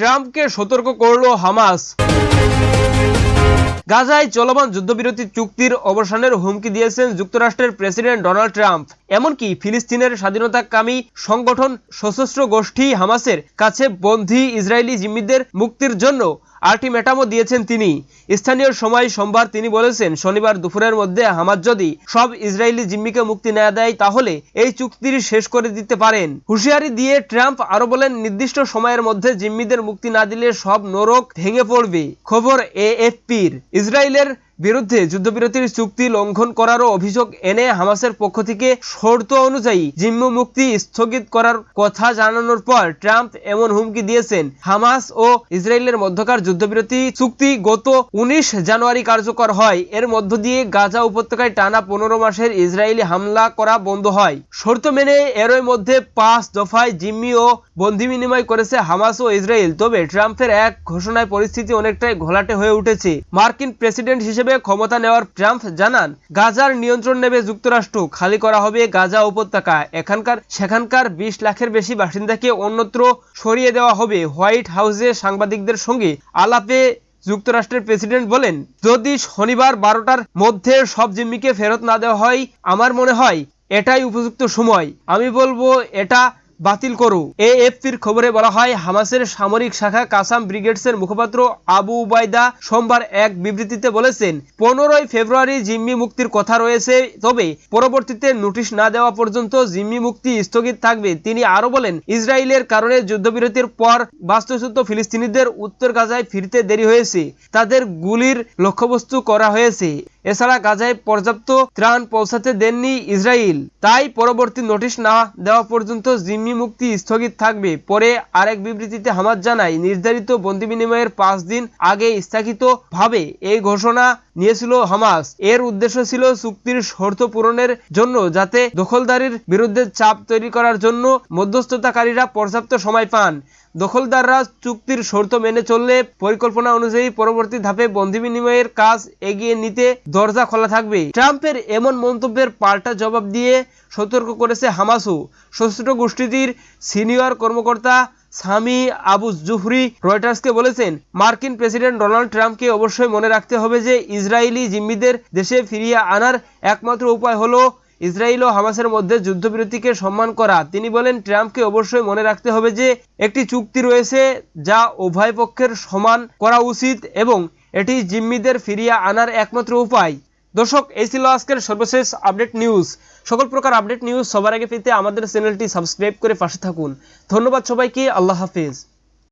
ট্রাম্পকে সতর্ক করল হামাস। গাজায় চলমান যুদ্ধবিরতি চুক্তির অবসানের হুমকি দিয়েছেন যুক্তরাষ্ট্রের প্রেসিডেন্ট ডোনাল্ড ট্রাম্প। এমনকি ফিলিস্তিনের স্বাধীনতাকামী সংগঠন সশস্ত্র গোষ্ঠী হামাসের কাছে বন্দী ইসরায়েলি জিম্মিদের মুক্তির জন্য আল্টিমেটামও দিয়েছেন তিনি। স্থানীয় সময় সোমবার তিনি বলেছেন, শনিবার দুপুরের মধ্যে হামাস যদি সব ইসরায়েলি জিম্মিকে মুক্তি না দেয়, তাহলে এই চুক্তির শেষ করে দিতে পারেন। হুঁশিয়ারি দিয়ে ট্রাম্প আরও বলেন, নির্দিষ্ট সময়ের মধ্যে জিম্মিদের মুক্তি না দিলে সব নরক ভেঙে পড়বে। খবর এএফপির। ইসরায়েলের বিরুদ্ধে যুদ্ধবিরতির চুক্তি লঙ্ঘন করারও অভিযোগ এনে হামাসের পক্ষ থেকে শর্ত অনুযায়ী জিম্মি মুক্তি স্থগিত করার কথা জানানোর পর ট্রাম্প এমন হুমকি দিয়েছেন। হামাস ও ইসরায়েলের মধ্যকার যুদ্ধবিরতি চুক্তি গত উনিশ জানুয়ারি কার্যকর হয়। এর মধ্য দিয়ে গাজা উপত্যকায় টানা পনেরো মাসের ইসরায়েলি হামলা করা বন্ধ হয়। শর্ত মেনে এরই মধ্যে পাঁচ দফায় জিম্মি ও বন্দি বিনিময় করেছে হামাস ও ইসরায়েল। তবে ট্রাম্পের এক ঘোষণায় পরিস্থিতি অনেকটাই ঘোলাটে হয়ে উঠেছে। মার্কিন প্রেসিডেন্ট হিসেবে ক্ষমতা নেওয়ার ট্রাম্প জানান, গাজার নিয়ন্ত্রণ নেবে যুক্তরাষ্ট্র, খালি করা হবে গাজা উপত্যকা। এখানকার, সেখানকার বিশ লাখের বেশি বাসিন্দাকে অন্যত্র সরিয়ে দেওয়া হবে। হোয়াইট হাউসে সাংবাদিকদের সঙ্গে আলাপে যুক্তরাষ্ট্রের প্রেসিডেন্ট বলেন, যদি শনিবার বারোটার মধ্যে সব জিম্মিকে ফেরত না দেওয়া হয়, আমার মনে হয় এটাই উপযুক্ত সময়। আমি বলব, এটা বাতিল করো। এএফপির খবরে বলা হয়, হামাসের সামরিক শাখা কাসাম ব্রিগেডসের মুখপাত্র আবু উবাইদা সোমবার এক বিবৃতিতে বলেছেন, পনেরোই ফেব্রুয়ারি জিম্মি মুক্তির কথা রয়েছে, তবে পরবর্তীতে নোটিশ না দেওয়া পর্যন্ত জিম্মি মুক্তি স্থগিত থাকবে। তিনি আরও বলেন, ইসরায়েলের কারণে যুদ্ধবিরতির পর বাস্তুচ্যুত ফিলিস্তিনিদের উত্তর গাজায় ফিরতে দেরি হয়েছে। তাদের গুলির লক্ষ্যবস্তু করা হয়েছে। এছাড়া গাজায় পর্যাপ্ত ত্রাণ পৌঁছাতে দেননি ইসরায়েল তাই পরবর্তী নোটিশ না দেওয়া পর্যন্ত জিম্মি মুক্তি স্থগিত থাকবে। পরে আরেক বিবৃতিতে হামাজ জানায়, নির্ধারিত বন্দি বিনিময়ের পাঁচ দিন আগে স্থগিত ভাবে এই ঘোষণা নিয়েছিল হামাস। এর উদ্দেশ্য ছিল চুক্তির শর্ত পূরণের জন্য যাতে দখলদারির বিরুদ্ধে চাপ তৈরি করার জন্য মধ্যস্থতাকারীরা পর্যাপ্ত সময় পান। দখলদাররা চুক্তির শর্ত মেনে চললে পরিকল্পনা অনুযায়ী পরবর্তী ধাপে বন্দি বিনিময়ের কাজ এগিয়ে নিতে দরজা খোলা থাকবে। ট্রাম্পের এমন মন্তব্যের পাল্টা জবাব দিয়ে সতর্ক করেছে হামাসও। সশস্ত্র গোষ্ঠীটির সিনিয়র কর্মকর্তা সামি আবু জুহরি রয়টার্সকে বলেছেন, মার্কিন প্রেসিডেন্ট ডোনাল্ড ট্রাম্পকে অবশ্যই মনে রাখতে হবে যে ইসরায়েলি জিম্মিদের দেশে ফিরিয়ে আনার একমাত্র উপায় হলো ইসরায়েল ও হামাসের মধ্যে যুদ্ধবিরতিকে সম্মান করা। তিনি বলেন, ট্রাম্পকে অবশ্যই মনে রাখতে হবে যে একটি চুক্তি রয়েছে যা উভয় পক্ষের সমান করা উচিত এবং এটি জিম্মিদের ফিরিয়ে আনার একমাত্র উপায়। দর্শক, এই ছিল আজকের সর্বশেষ আপডেট নিউজ। সকল প্রকার আপডেট নিউজ সবার আগে পেতে আমাদের চ্যানেলটি সাবস্ক্রাইব করে পাশে থাকুন। ধন্যবাদ সবাইকে, আল্লাহ হাফিজ।